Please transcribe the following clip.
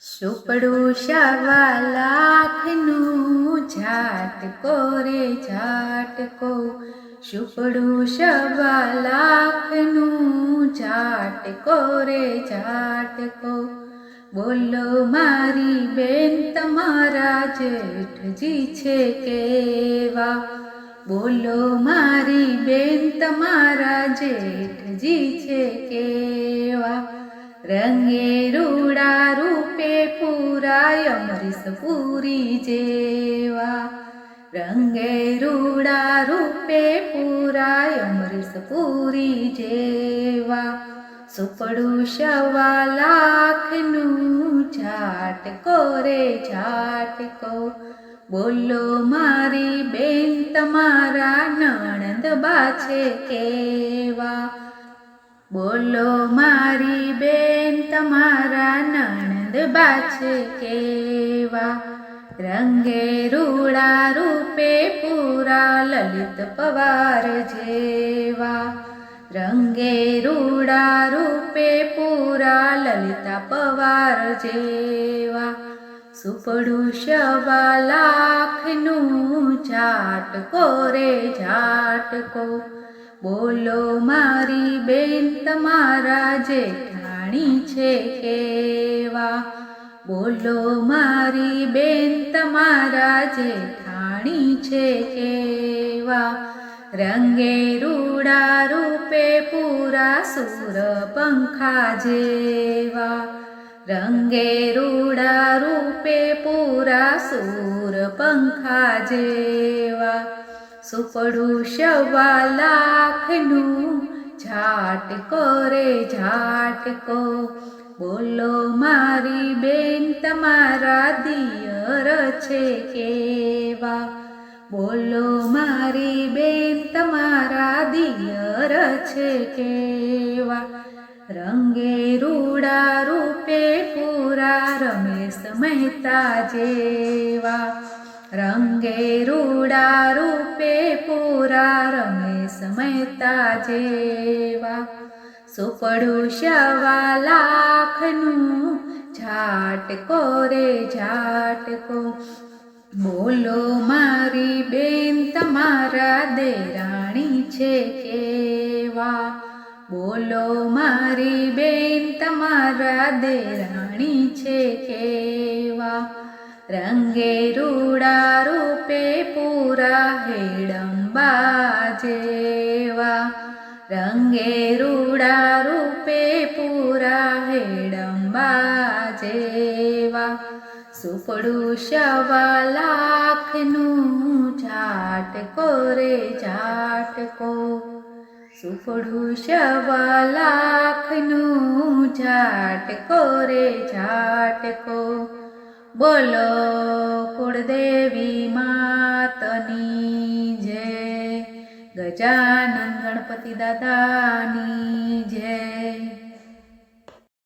સુપડું સવા લાખનું ઝાટકો રે ઝાટકો. સુપડું સવા લાખનું ઝાટકો રે ઝાટકો. બોલો મારી બેન, તમારા જેઠજી છે કેવા? બોલો મારી બેન તમારા જેઠજી છે કેવા? રંગે રૂડા રૂપે પૂરાય અમરીશ પૂરી જેવા. રંગે રૂડા રૂપે પૂરાય અમરીશ પૂરી જેવા. સુપડું સવા લાખનું ઝાટકો રે ઝાટકો. બોલો મારી તમારા નણંદ છે કેવા બોલો મારી બેન, તમારા નણંદ બા છે કેવા. રંગે રૂડા રૂપે પૂરા લલિત પવાર જેવા. રંગે રૂડા રૂપે પૂરા લલિતા પવાર જેવા. સવા લાખનું ઝાટકો રે ઝાટકો બોલો મારી બેન, તમારા જેઠાણી છે કેવા? બોલો મારી બેન, તમારા જેઠાણી છે કેવા? રંગે રૂડા રૂપે પૂરા સુર પંખા જેવા. રંગે રૂડા પંખા જેવા સુપડું સવા લાખનું ઝાટકો રે ઝાટકો. બોલો મારી બેન, તમારા દિયર છે કેવા? બોલો મારી બેન, તમારા દિયર છે કેવા? રંગે રૂડા રૂપે પૂરા રમેશ મહેતા જેવા. રંગે રૂડા રૂપે પૂરા રમે સમયતા જેવા સુપડું શવા લાખનું ઝાટકો રે ઝાટકો બોલો મારી બેન તમારા દેરાણી છે કેવા બોલો મારી બેન તમારા દેરાણી છે કેવા રંગે રૂડા રૂપે પૂરા હેડંબા જેવા રંગે રૂડા રૂપે પૂરા હેડંબા જેવા સુપડું સવા લાખનું ઝાટકો રે ઝાટકો સુપડું સવા લાખનું ઝાટકો રે ઝાટકો બોલો કુળદેવી માતની જય. ગજાનંદ ગણપતિ દાદાની જય.